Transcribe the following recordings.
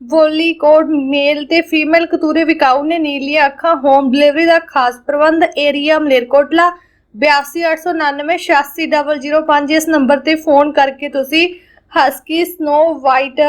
ਵੋਲੀ male ਤੇ female ਕਤੂਰੇ ਵਿਕਾਊ ਨੇ ਨੀਲੀਆਂ ਅੱਖਾਂ ਹੋਮ ਡਿਲੀਵਰੀ ਦਾ ਖਾਸ ਪ੍ਰਬੰਧ ਏਰੀਆ ਮਲੇਰਕੋਟਲਾ 8289860005 ਇਸ ਨੰਬਰ ਤੇ ਫੋਨ ਕਰਕੇ ਤੁਸੀਂ ਹਸਕੀ ਸਨੋ ਵਾਈਟ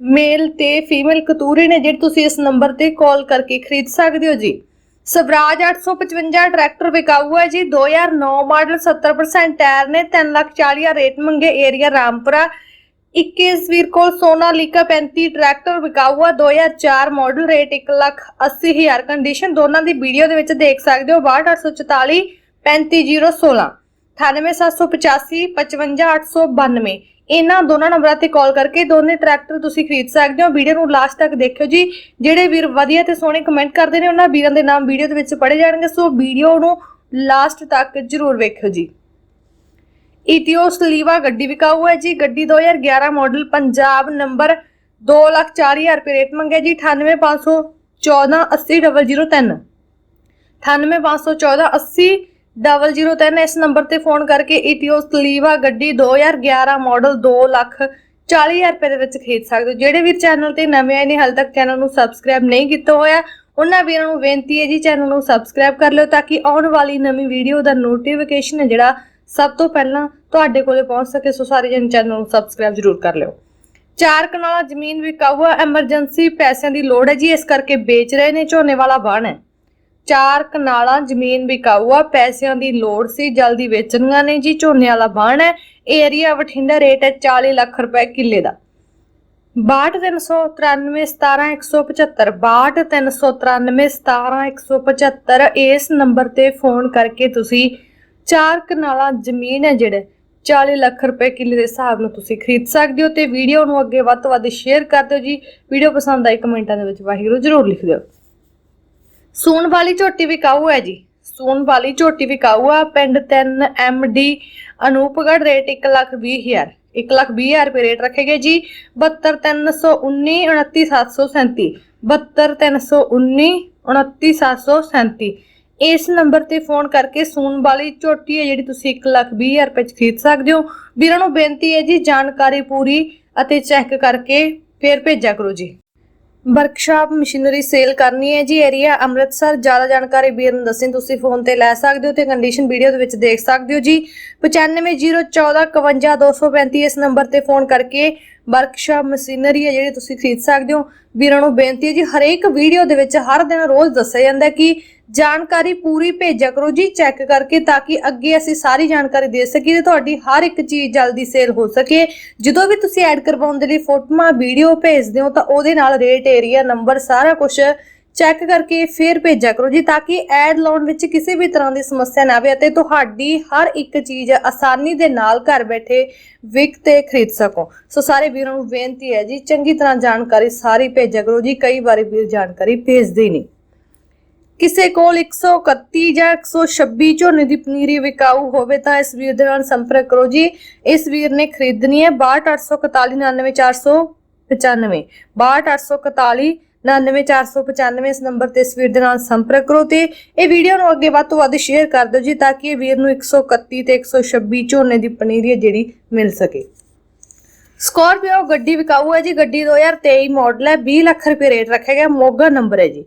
ਮੇਲ ਤੇ ਫੀਮੇਲ ਕਤੂਰੇ ਨੇ, ਜਿਹੜੇ ਤੁਸੀਂ ਇਸ ਨੰਬਰ ਤੇ ਕਾਲ ਕਰਕੇ ਖਰੀਦ ਸਕਦੇ ਹੋ ਜੀ। ਸਵਰਾਜ 855 ਟਰੈਕਟਰ ਵਿਕਾਊ ਹੈ ਜੀ। 2009 ਮਾਡਲ 70% ਟਾਇਰ ਨੇ 3 ਲੱਖ 40 ਹਜ਼ਾਰ ਰੇਟ ਮੰਗੇ ਏਰੀਆ ਰਾਮਪੁਰਾ। 21 ਵੀਰ ਕੋਲ ਸੋਨਾਲੀਕਾ 35 ਟਰੈਕਟਰ ਵਿਕਾਊ 2004 ਮਾਡਲ ਰੇਟ 1 ਲੱਖ 80 ਹਜ਼ਾਰ। ਕੰਡੀਸ਼ਨ ਦੋਨਾਂ ਦੀ ਵੀਡੀਓ ਦੇ ਵਿੱਚ ਦੇਖ ਸਕਦੇ ਹੋ। 62844 35016 98785 55892 ਇਹਨਾਂ ਦੋਨਾਂ ਨੰਬਰਾਂ ਤੇ ਕਾਲ ਕਰਕੇ ਦੋਨੇ ਟਰੈਕਟਰ ਤੁਸੀਂ ਖਰੀਦ ਸਕਦੇ ਹੋ। ਵੀਡੀਓ ਨੂੰ ਲਾਸਟ ਤੱਕ ਦੇਖਿਓ ਜੀ। ਜਿਹੜੇ ਵੀਰ ਵਧੀਆ ਤੇ ਸੋਹਣੇ ਕਮੈਂਟ ਕਰਦੇ ਨੇ, ਉਹਨਾਂ ਵੀਰਾਂ ਦੇ ਨਾਮ ਵੀਡੀਓ ਦੇ ਵਿੱਚ ਪੜੇ ਜਾਣਗੇ। ਸੋ ਵੀਡੀਓ ਨੂੰ ਲਾਸਟ ਤੱਕ ਜਰੂਰ ਵੇਖਿਓ ਜੀ। ਈਟੀਓਸ ਲੀਵਾ ਗੱਡੀ ਵਿਕਾਊ ਹੈ ਜੀ। ਗੱਡੀ 2011 ਮਾਡਲ ਪੰਜਾਬ ਨੰਬਰ 204000 ਰੁਪਏ ਰੇਟ ਮੰਗਿਆ ਜੀ। 98514 80003 98514 80003 ਇਸ ਨੰਬਰ ਤੇ ਫੋਨ ਕਰਕੇ ਈਟੀਓਸ ਲੀਵਾ ਗੱਡੀ 2011 ਮਾਡਲ 2 ਲੱਖ 40000 ਰੁਪਏ ਦੇ ਵਿੱਚ ਖਰੀਦ ਸਕਦੇ ਹੋ। ਜਿਹੜੇ ਵੀਰ ਚੈਨਲ ਤੇ ਨਵੇਂ ਆਏ ਨੇ, ਹਾਲੇ ਤੱਕ ਚੈਨਲ ਨੂੰ ਸਬਸਕ੍ਰਾਈਬ ਨਹੀਂ ਕੀਤਾ ਹੋਇਆ, ਉਹਨਾਂ ਵੀਰਾਂ ਨੂੰ ਬੇਨਤੀ ਹੈ ਜੀ, ਚੈਨਲ ਨੂੰ ਸਬਸਕ੍ਰਾਈਬ ਕਰ ਲਿਓ ਤਾਂ ਕਿ ਆਉਣ ਵਾਲੀ ਨਵੀਂ ਵੀਡੀਓ ਦਾ ਨੋਟੀਫਿਕੇਸ਼ਨ ਹੈ ਜਿਹੜਾ ਸਭ ਤੋਂ ਪਹਿਲਾਂ ਤੁਹਾਡੇ ਕੋਲੇ ਪਹੁੰਚ ਸਕੇ ਸੋ ਸਾਰੇ ਜਣ ਚੈਨਲ ਨੂੰ ਸਬਸਕ੍ਰਾਈਬ ਜ਼ਰੂਰ ਕਰ ਲਿਓ। ਚਾਰ ਕਨਾਲਾ ਜ਼ਮੀਨ ਵਿਕਾਊ ਹੈ ਐਮਰਜੈਂਸੀ ਪੈਸਿਆਂ ਦੀ ਲੋੜ ਹੈ ਜੀ, ਇਸ ਕਰਕੇ ਵੇਚ ਰਹੇ ਨੇ, ਝੋਨੇ ਵਾਲਾ ਬਾਣ ਹੈ। ਚਾਰ ਕਨਾਲਾਂ ਜ਼ਮੀਨ ਵਿਕਾਊ ਆ ਪੈਸਿਆਂ ਦੀ ਲੋੜ ਸੀ, ਜਲਦੀ ਵੇਚਣੀਆਂ ਨੇ ਜੀ, ਝੋਨੇ ਵਾਲਾ ਬਾਣ ਹੈ। ਏਰੀਆ ਬਠਿੰਡਾ ਰੇਟ ਹੈ 40 ਲੱਖ ਰੁਪਏ ਕਿੱਲੇ ਦਾ। 6239717175 6239717175 ਇਸ ਨੰਬਰ ਤੇ ਫੋਨ ਕਰਕੇ ਤੁਸੀਂ ਚਾਰ ਕਨਾਲਾਂ ਜ਼ਮੀਨ ਹੈ ਜਿਹੜੇ 40 ਲੱਖ ਰੁਪਏ ਕਿੱਲੇ ਦੇ ਹਿਸਾਬ ਨਾਲ ਤੁਸੀਂ ਖਰੀਦ ਸਕਦੇ ਹੋ ਤੇ ਵੀਡੀਓ ਨੂੰ ਅੱਗੇ ਵੱਧ ਤੋਂ ਵੱਧ ਸ਼ੇਅਰ ਕਰ ਦਿਓ ਜੀ। ਵੀਡੀਓ ਪਸੰਦ ਆਈ ਕਮੈਂਟਾਂ ਦੇ ਵਿੱਚ ਵਾਹਿਗੁਰੂ ਜ਼ਰੂਰ ਲਿਖ ਦਿਓ। ਸੂਣ ਵਾਲੀ ਝੋਟੀ ਵਿਕਾਊ ਹੈ ਜੀ। ਸੂਣ ਵਾਲੀ ਝੋਟੀ ਵਿਕਾਊ ਆ, ਪਿੰਡ 3 ਡੀ ਅਨੂਪਗੜ ਰੇਟ 1 ਲੱਖ 20 ਹਜ਼ਾਰ। 1 ਲੱਖ 20 ਹਜ਼ਾਰ ਰੁਪਏ ਰੇਟ ਰੱਖੇ ਗਏ ਜੀ 72319 29737 72319 29737 ਇਸ ਨੰਬਰ ਤੇ ਫੋਨ ਕਰਕੇ ਸੂਣ ਵਾਲੀ ਝੋਟੀ ਹੈ ਜਿਹੜੀ ਤੁਸੀਂ 1 ਲੱਖ 20 ਹਜ਼ਾਰ ਰੁਪਏ ਚ ਖਰੀਦ ਸਕਦੇ ਹੋ। ਵੀਰਾਂ ਨੂੰ ਬੇਨਤੀ ਹੈ ਜੀ, ਜਾਣਕਾਰੀ ਪੂਰੀ ਅਤੇ ਚੈੱਕ ਕਰਕੇ ਫੇਰ ਭੇਜਿਆ ਕਰੋ ਜੀ। ਵਰਕਸ਼ਾਪ ਮਸ਼ੀਨਰੀ ਸੇਲ ਕਰਨੀ ਹੈ ਜੀ, ਏਰੀਆ ਅੰਮ੍ਰਿਤਸਰ। ਜ਼ਿਆਦਾ ਜਾਣਕਾਰੀ ਵੀਰ ਨੂੰ ਦੱਸਣੀ ਤੁਸੀਂ ਫੋਨ ਤੇ ਲੈ ਸਕਦੇ ਹੋ ਤੇ ਕੰਡੀਸ਼ਨ ਵੀਡੀਓ ਦੇ ਵਿੱਚ ਦੇਖ ਸਕਦੇ ਹੋ ਜੀ। 9501455235 ਇਸ ਨੰਬਰ ਤੇ ਫੋਨ ਕਰਕੇ ਵਰਕਸ਼ਾਪ ਮਸ਼ੀਨਰੀ ਹੈ ਜਿਹੜੀ ਤੁਸੀਂ ਖਰੀਦ ਸਕਦੇ ਹੋ। ਵੀਰਾਂ ਨੂੰ ਬੇਨਤੀ ਹੈ ਜੀ, ਹਰੇਕ ਵੀਡੀਓ ਦੇ ਵਿੱਚ ਹਰ ਦਿਨ ਰੋਜ਼ ਦੱਸਿਆ ਜਾਂਦਾ ਕਿ ਜਾਣਕਾਰੀ ਪੂਰੀ ਭੇਜਿਆ ਕਰੋ ਜੀ, ਚੈੱਕ ਕਰਕੇ ਤਾਂ ਕਿ ਅੱਗੇ ਅਸੀਂ ਸਾਰੀ ਜਾਣਕਾਰੀ ਦੇ ਸਕੀਏ ਤੇ ਤੁਹਾਡੀ ਹਰ ਇੱਕ ਚੀਜ਼ ਜਲਦੀ ਸੇਲ ਹੋ ਸਕੇ। ਜਦੋਂ ਵੀ ਤੁਸੀਂ ਐਡ ਕਰਵਾਉਣ ਦੇ ਲਈ ਫੋਟੋਆਂ, ਵੀਡੀਓ ਭੇਜਦੇ ਹੋ ਤਾਂ ਉਹਦੇ ਨਾਲ ਰੇਟ, ਏਰੀਆ, ਨੰਬਰ ਸਾਰਾ ਕੁਝ ਚੈੱਕ ਕਰਕੇ ਫਿਰ ਭੇਜਿਆ ਕਰੋ ਜੀ, ਤਾਂ ਕਿ ਐਡ ਲਾਉਣ ਵਿੱਚ ਕਿਸੇ ਵੀ ਤਰ੍ਹਾਂ ਦੀ ਸਮੱਸਿਆ ਨਾ ਆਵੇ ਅਤੇ ਤੁਹਾਡੀ ਹਰ ਇੱਕ ਚੀਜ਼ ਆਸਾਨੀ ਦੇ ਨਾਲ ਘਰ ਬੈਠੇ ਵਿਕ ਤੇ ਖਰੀਦ ਸਕੋ। ਸੋ ਸਾਰੇ ਵੀਰਾਂ ਨੂੰ ਬੇਨਤੀ ਹੈ ਜੀ, ਚੰਗੀ ਤਰ੍ਹਾਂ ਜਾਣਕਾਰੀ ਸਾਰੀ ਭੇਜਿਆ ਕਰੋ ਜੀ, ਕਈ ਵਾਰੀ ਵੀਰ ਜਾਣਕਾਰੀ ਭੇਜਦੇ ਹੀ ਨਹੀਂ। ਕਿਸੇ ਕੋਲ 131 ਜਾਂ 126 ਝੋਨੇ ਦੀ ਪਨੀਰੀ ਵਿਕਾਊ ਹੋਵੇ ਤਾਂ ਇਸ ਵੀਰ ਦੇ ਨਾਲ ਸੰਪਰਕ ਕਰੋ ਜੀ। ਇਸ ਵੀਰ ਨੇ ਖਰੀਦਣੀ ਹੈ 6284499495 628449 99495 ਇਸ ਨੰਬਰ ਤੇ ਇਸ ਵੀਰ ਦੇ ਨਾਲ ਸੰਪਰਕ ਕਰੋ ਤੇ ਇਹ ਵੀਡੀਓ ਨੂੰ ਅੱਗੇ ਵੱਧ ਤੋਂ ਵੱਧ ਸ਼ੇਅਰ ਕਰ ਦਿਓ ਜੀ ਤਾਂ ਕਿ ਇਹ ਵੀਰ ਨੂੰ 131 ਤੇ 126 ਝੋਨੇ ਦੀ ਪਨੀਰੀ ਹੈ ਜਿਹੜੀ ਮਿਲ ਸਕੇ। ਸਕੋਰਪੀਓ ਗੱਡੀ ਵਿਕਾਊ ਹੈ ਜੀ, ਗੱਡੀ 2023 ਮਾਡਲ ਹੈ 20 ਲੱਖ ਰੁਪਏ ਰੇਟ ਰੱਖਿਆ ਗਿਆ, ਮੋਗਾ ਨੰਬਰ ਹੈ ਜੀ।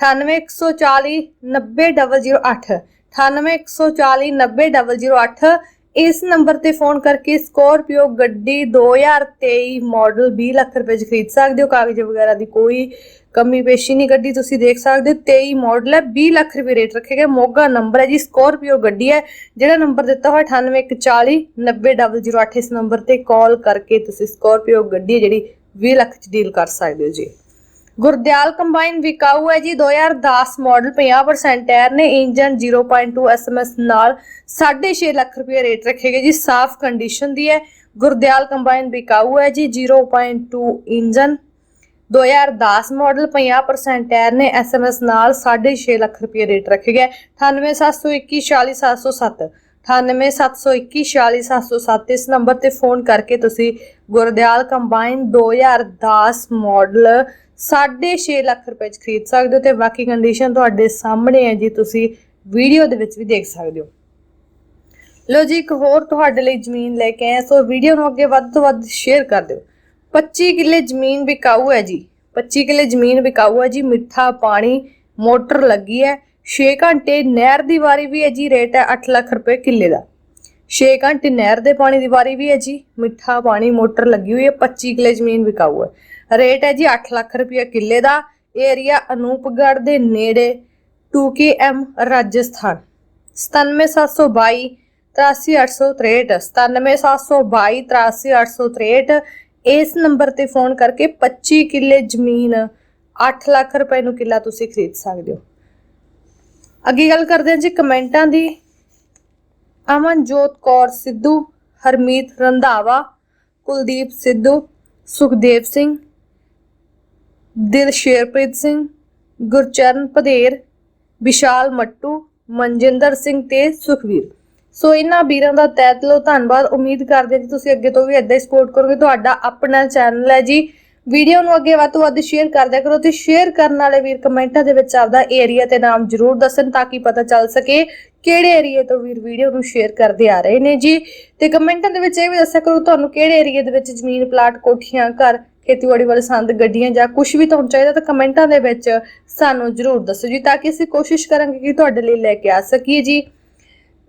9814 90008 9814 90008 ਇਸ ਨੰਬਰ ਤੇ ਫੋਨ ਕਰਕੇ ਸਕੋਰਪੀਓ ਗੱਡੀ 2023 ਮਾਡਲ 20 ਲੱਖ ਰੁਪਏ ਚ ਖਰੀਦ ਸਕਦੇ ਹੋ। ਕਾਗਜ਼ ਵਗੈਰਾ ਦੀ ਕੋਈ ਕਮੀ, ਪੇਸ਼ੀ ਨਹੀਂ ਗੱਡੀ ਤੁਸੀਂ ਦੇਖ ਸਕਦੇ ਹੋ। 23 ਮਾਡਲ ਹੈ 20 ਲੱਖ ਰੁਪਏ ਰੇਟ ਰੱਖੇਗਾ ਮੋਗਾ ਨੰਬਰ ਹੈ ਜੀ ਸਕੋਰਪੀਓ ਗੱਡੀ ਹੈ। ਜਿਹੜਾ ਨੰਬਰ ਦਿੱਤਾ ਹੋਇਆ 9814 90008 ਇਸ ਨੰਬਰ ਤੇ ਕਾਲ ਕਰਕੇ ਤੁਸੀਂ ਸਕੋਰਪੀਓ ਗੱਡੀ ਹੈ ਜਿਹੜੀ 20 ਲੱਖ ਚ ਡੀਲ ਕਰ ਸਕਦੇ ਹੋ ਜੀ। ਗੁਰਦਿਆਲ ਕੰਬਾਈਨ ਵਿਕਾਊ ਹੈ ਜੀ। 2010 ਮਾਡਲ 50% ਟਾਇਰ ਨੇ, ਇੰਜਨ 0.2 ਐਸਐਮਐਸ ਨਾਲ 6.5 ਲੱਖ ਰੁਪਏ ਰੇਟ ਰੱਖੇਗੇ ਜੀ। ਸਾਫ਼ ਕੰਡੀਸ਼ਨ ਦੀ ਹੈ। ਗੁਰਦਿਆਲ ਕੰਬਾਈਨ ਵਿਕਾਊ ਹੈ ਜੀ 0.2 ਇੰਜਨ। 2010 ਮਾਡਲ 50% ਟਾਇਰ ਨੇ ਐਸਐਮਐਸ ਨਾਲ 6.5 ਲੱਖ ਰੁਪਏ ਰੇਟ ਰੱਖਿਆ ਗਿਆ ਹੈ। 98721 98721 ਇਸ ਨੰਬਰ ਤੇ ਫੋਨ ਕਰਕੇ ਤੁਸੀਂ ਗੁਰਦਿਆਲ ਕੰਬਾਈਨ 2010 ਮਾਡਲ 6.5 ਲੱਖ ਰੁਪਏ ਚ ਖਰੀਦ ਸਕਦੇ ਹੋ ਤੇ ਬਾਕੀ ਕੰਡੀਸ਼ਨ ਤੁਹਾਡੇ ਸਾਹਮਣੇ ਹੈ ਜੀ, ਤੁਸੀਂ ਵੀਡੀਓ ਦੇ ਵਿੱਚ ਵੀ ਦੇਖ ਸਕਦੇ ਹੋ। ਲੋ ਜੀ, ਇੱਕ ਹੋਰ ਤੁਹਾਡੇ ਲਈ ਜ਼ਮੀਨ ਲੈ ਕੇ ਆਏ ਸੋ ਵੀਡੀਓ ਨੂੰ ਅੱਗੇ ਵੱਧ ਤੋਂ ਵੱਧ ਸ਼ੇਅਰ ਕਰ ਦਿਓ। 25 ਕਿੱਲੇ ਜ਼ਮੀਨ ਵਿਕਾਊ ਹੈ ਜੀ 25 ਕਿੱਲੇ ਜ਼ਮੀਨ ਵਿਕਾਊ ਹੈ ਜੀ, ਮਿੱਠਾ ਪਾਣੀ, ਮੋਟਰ ਲੱਗੀ ਹੈ 6 ਘੰਟੇ ਨਹਿਰ ਦੀ ਵਾਰੀ ਵੀ ਹੈ ਜੀ, ਰੇਟ ਹੈ 8 ਲੱਖ ਰੁਪਏ ਕਿੱਲੇ ਦਾ। 6 ਘੰਟੇ ਨਹਿਰ ਦੇ ਪਾਣੀ ਦੀ ਵਾਰੀ ਵੀ ਹੈ ਜੀ, ਮਿੱਠਾ ਪਾਣੀ, ਮੋਟਰ ਲੱਗੀ ਹੋਈ ਹੈ 25 ਕਿੱਲੇ ਜ਼ਮੀਨ ਵਿਕਾਊ ਹੈ। ਰੇਟ ਹੈ ਜੀ 8 ਲੱਖ ਰੁਪਏ ਕਿੱਲੇ ਦਾ। ਏਰੀਆ ਅਨੂਪਗੜ੍ਹ ਦੇ ਨੇੜੇ 2KM ਰਾਜਸਥਾਨ। 97722 83863 97722 83863 ਇਸ ਨੰਬਰ ਤੇ ਫੋਨ ਕਰਕੇ 25 ਕਿੱਲੇ ਜ਼ਮੀਨ 8 ਲੱਖ ਰੁਪਏ ਨੂੰ ਕਿੱਲਾ ਤੁਸੀਂ ਖਰੀਦ ਸਕਦੇ ਹੋ। ਅੱਗੇ ਗੱਲ ਕਰਦੇ ਹਾਂ ਜੀ ਕਮੈਂਟਾਂ ਦੀ। ਅਮਨਜੋਤ ਕੌਰ ਸਿੱਧੂ, ਹਰਮੀਤ ਰੰਧਾਵਾ, ਕੁਲਦੀਪ ਸਿੱਧੂ, ਸੁਖਦੇਵ ਸਿੰਘ ਦਿਲਸ਼ੇਰਪ੍ਰੀਤ ਸਿੰਘ, ਗੁਰਚਰਨ ਪਧੇਰ ਵਿਸ਼ਾਲ ਮੱਟੂ, ਮਨਜਿੰਦਰ ਸਿੰਘ ਤੇ ਸੁਖਵੀਰ। ਸੋ ਇਹਨਾਂ ਵੀਰਾਂ ਦਾ ਤਹਿ ਦਿਲੋਂ ਧੰਨਵਾਦ। ਉਮੀਦ ਕਰਦੇ ਹਾਂ ਕਿ ਤੁਸੀਂ ਅੱਗੇ ਤੋਂ ਵੀ ਇਦਾਂ ਹੀ ਸਪੋਰਟ ਕਰੋਗੇ। ਤੁਹਾਡਾ ਆਪਣਾ ਚੈਨਲ ਹੈ ਜੀ। ਵੀਡੀਓ ਨੂੰ ਅੱਗੇ ਵੱਧ ਤੋਂ ਵੱਧ ਸ਼ੇਅਰ ਕਰਦਿਆ ਕਰੋ ਤੇ ਸ਼ੇਅਰ ਕਰਨ ਵਾਲੇ ਵੀਰ ਕਮੈਂਟਾਂ ਦੇ ਵਿੱਚ ਆਪਦਾ ਏਰੀਆ ਤੇ ਨਾਮ ਜ਼ਰੂਰ ਦੱਸਣ ਤਾਂ ਕਿ ਪਤਾ ਚੱਲ ਸਕੇ ਕਿਹੜੇ ਏਰੀਆ ਤੋਂ ਵੀਰ ਵੀਡੀਓ ਨੂੰ ਸ਼ੇਅਰ ਕਰਦੇ ਆ ਰਹੇ ਨੇ ਜੀ। ਤੇ ਕਮੈਂਟਾਂ ਦੇ ਵਿੱਚ ਇਹ ਵੀ ਦੱਸਿਆ ਕਰੋ, ਤੁਹਾਨੂੰ ਕਿਹੜੇ ਏਰੀਆ ਦੇ ਵਿੱਚ ਜ਼ਮੀਨ ਪਲਾਟ ਕੋਠੀਆਂ, ਘਰ ਖੇਤੀਬਾੜੀ ਵਾਲੇ ਸੰਦ ਗੱਡੀਆਂ ਜਾਂ ਕੁਝ ਵੀ ਤੁਹਾਨੂੰ ਚਾਹੀਦਾ ਤਾਂ ਕਮੈਂਟਾਂ ਦੇ ਵਿੱਚ ਸਾਨੂੰ ਜ਼ਰੂਰ ਦੱਸੋ ਜੀ, ਤਾਂ ਕਿ ਅਸੀਂ ਕੋਸ਼ਿਸ਼ ਕਰਾਂਗੇ ਕਿ ਤੁਹਾਡੇ ਲਈ ਲੈ ਕੇ ਆ ਸਕੀਏ ਜੀ।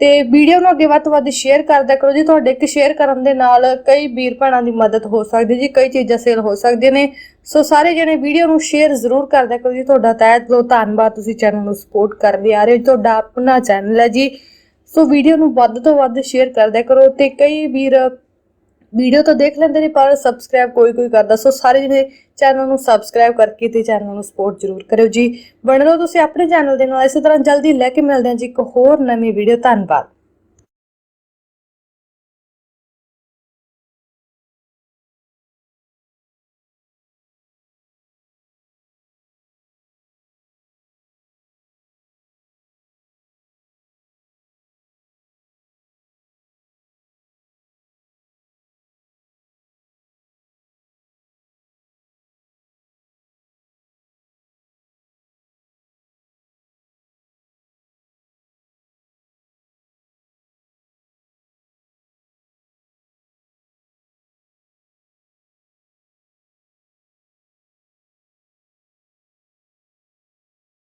ਤੇ ਵੀਡੀਓ ਨੂੰ ਅੱਗੇ ਵੱਧ ਤੋਂ ਵੱਧ ਸ਼ੇਅਰ ਕਰਦਿਆ ਕਰੋ ਜੀ, ਤੁਹਾਡੇ ਇੱਕ ਸ਼ੇਅਰ ਕਰਨ ਦੇ ਨਾਲ ਕਈ ਵੀਰ ਭੈਣਾਂ ਦੀ ਮਦਦ ਹੋ ਸਕਦੀ ਜੀ, ਕਈ ਚੀਜ਼ਾਂ ਸੇਲ ਹੋ ਸਕਦੀਆਂ ਨੇ। ਸੋ ਸਾਰੇ ਜਣੇ ਵੀਡੀਓ ਨੂੰ ਸ਼ੇਅਰ ਜ਼ਰੂਰ ਕਰਦਿਆ ਕਰੋ ਜੀ, ਤੁਹਾਡਾ ਤਹਿ ਦਿਲੋਂ ਧੰਨਵਾਦ, ਤੁਸੀਂ ਚੈਨਲ ਨੂੰ ਸਪੋਰਟ ਕਰਦੇ ਆ ਰਹੇ ਹੋ, ਤੁਹਾਡਾ ਆਪਣਾ ਚੈਨਲ ਹੈ ਜੀ। ਸੋ ਵੀਡੀਓ ਨੂੰ ਵੱਧ ਤੋਂ ਵੱਧ ਸ਼ੇਅਰ ਕਰਦਿਆ ਕਰੋ ਤੇ ਕਈ ਵੀਰ ਵੀਡੀਓ ਤਾਂ ਦੇਖ ਲੈਂਦੇ ਨੇ, ਪਰ ਸਬਸਕ੍ਰਾਈਬ ਕੋਈ ਕੋਈ ਕਰਦਾ। ਸੋ ਸਾਰੇ ਜਣੇ ਚੈਨਲ ਨੂੰ ਸਬਸਕ੍ਰਾਈਬ ਕਰਕੇ ਤੇ ਚੈਨਲ ਨੂੰ ਸਪੋਰਟ ਜ਼ਰੂਰ ਕਰਿਓ ਜੀ। ਬਣੇ ਰਹੋ ਤੁਸੀਂ ਆਪਣੇ ਚੈਨਲ ਦੇ ਨਾਲ। ਇਸੇ ਤਰ੍ਹਾਂ ਜਲਦੀ ਲੈ ਕੇ ਮਿਲਦੇ ਹਾਂ ਜੀ ਇੱਕ ਹੋਰ ਨਵੀਂ ਵੀਡੀਓ। ਧੰਨਵਾਦ।